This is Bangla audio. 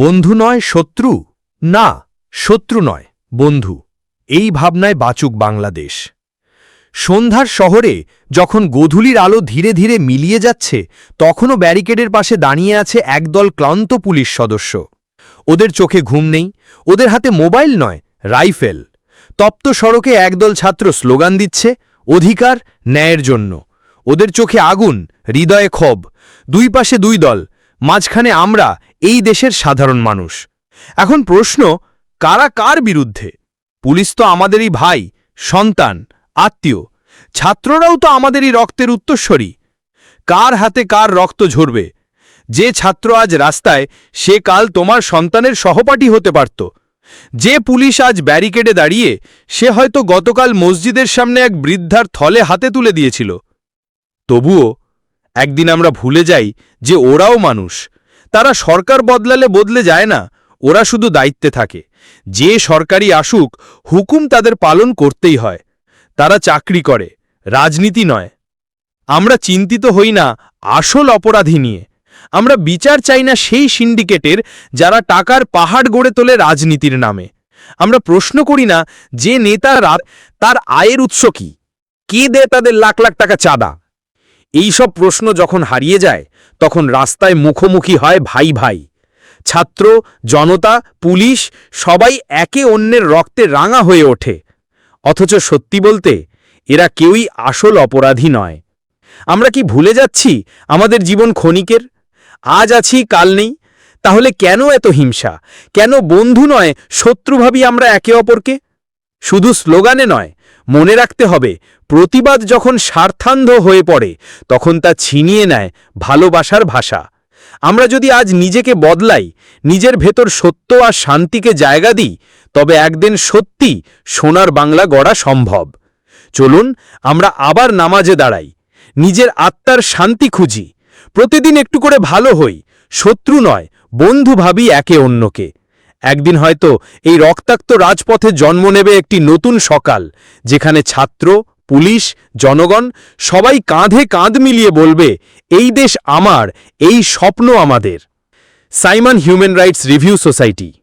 বন্ধু নয়, শত্রু? না, শত্রু নয়, বন্ধু। এই ভাবনায় বাচুক বাংলাদেশ। সন্ধ্যার শহরে যখন গোধূলির আলো ধীরে ধীরে মিলিয়ে যাচ্ছে, তখনও ব্যারিকেডের পাশে দাঁড়িয়ে আছে একদল ক্লান্ত পুলিশ সদস্য। ওদের চোখে ঘুম নেই, ওদের হাতে মোবাইল নয়, রাইফেল। তপ্ত সড়কে একদল ছাত্র স্লোগান দিচ্ছে, অধিকার ন্যায়ের জন্য। ওদের চোখে আগুন, হৃদয়ে ক্ষোভ। দুই পাশে দুই দল মাঝখানে আমরা এই দেশের সাধারণ মানুষ। এখন প্রশ্ন, কারা কার বিরুদ্ধে? পুলিশ তো আমাদেরই ভাই, সন্তান, আত্মীয়। ছাত্ররাও তো আমাদেরই রক্তের উত্তরস্বরী। কার হাতে কার রক্ত ঝরবে? যে ছাত্র আজ রাস্তায়, সে কাল তোমার সন্তানের সহপাঠী হতে পারত। যে পুলিশ আজ ব্যারিকেডে দাঁড়িয়ে, সে হয়তো গতকাল মসজিদের সামনে এক বৃদ্ধার থলে হাতে তুলে দিয়েছিল। তবুও একদিন আমরা ভুলে যাই যে ওরাও মানুষ। তারা সরকার বদলালে বদলে যায় না, ওরা শুধু দায়িত্বে থাকে। যে সরকারি আসুক, হুকুম তাদের পালন করতেই হয়। তারা চাকরি করে, রাজনীতি নয়। আমরা চিন্তিত হই না আসল অপরাধী নিয়ে। আমরা বিচার চাই না সেই সিন্ডিকেটের যারা টাকার পাহাড় গড়ে তোলে রাজনীতির নামে। আমরা প্রশ্ন করি না যে নেতারা তার আয়ের উৎস কি? কে দেয় তাদের লাখ লাখ টাকা চাঁদা? এই সব প্রশ্ন যখন হারিয়ে যায়, তখন রাস্তায় মুখোমুখি হয় ভাই ভাই। ছাত্র, জনতা, পুলিশ সবাই একে অন্যের রক্তে রাঙা হয়ে ওঠে। অথচ সত্যি বলতে, এরা কেউই আসল অপরাধী নয়। আমরা কি ভুলে যাচ্ছি আমাদের জীবন ক্ষণিকের? আজ আছি, কাল নেই। তাহলে কেন এত হিংসা? কেন বন্ধু নয় শত্রু ভাবি আমরা একে অপরকে? শুধু স্লোগানে নয় মনে রাখতে হবে, প্রতিবাদ যখন স্বার্থান্ধ হয়ে পড়ে, তখন তা ছিনিয়ে নেয় ভালোবাসার ভাষা। আমরা যদি আজ নিজেকে বদলাই, নিজের ভেতর সত্য আর শান্তিকে জায়গা দিই, তবে একদিন সত্যি সোনার বাংলা গড়া সম্ভব। চলুন, আমরা আবার নামাজে দাঁড়াই, নিজের আত্মার শান্তি খুঁজি। প্রতিদিন একটু করে ভালো হই, শত্রু নয়, বন্ধু ভাবি একে অন্যকে। একদিন হয়তো এই রক্তাক্ত রাজপথে জন্ম নেবে একটি নতুন সকাল, যেখানে ছাত্র, পুলিশ, জনগণ সবাই কাঁধে কাঁধ মিলিয়ে বলবে, এই দেশ আমার, এই স্বপ্ন আমাদের। Simon human rights review society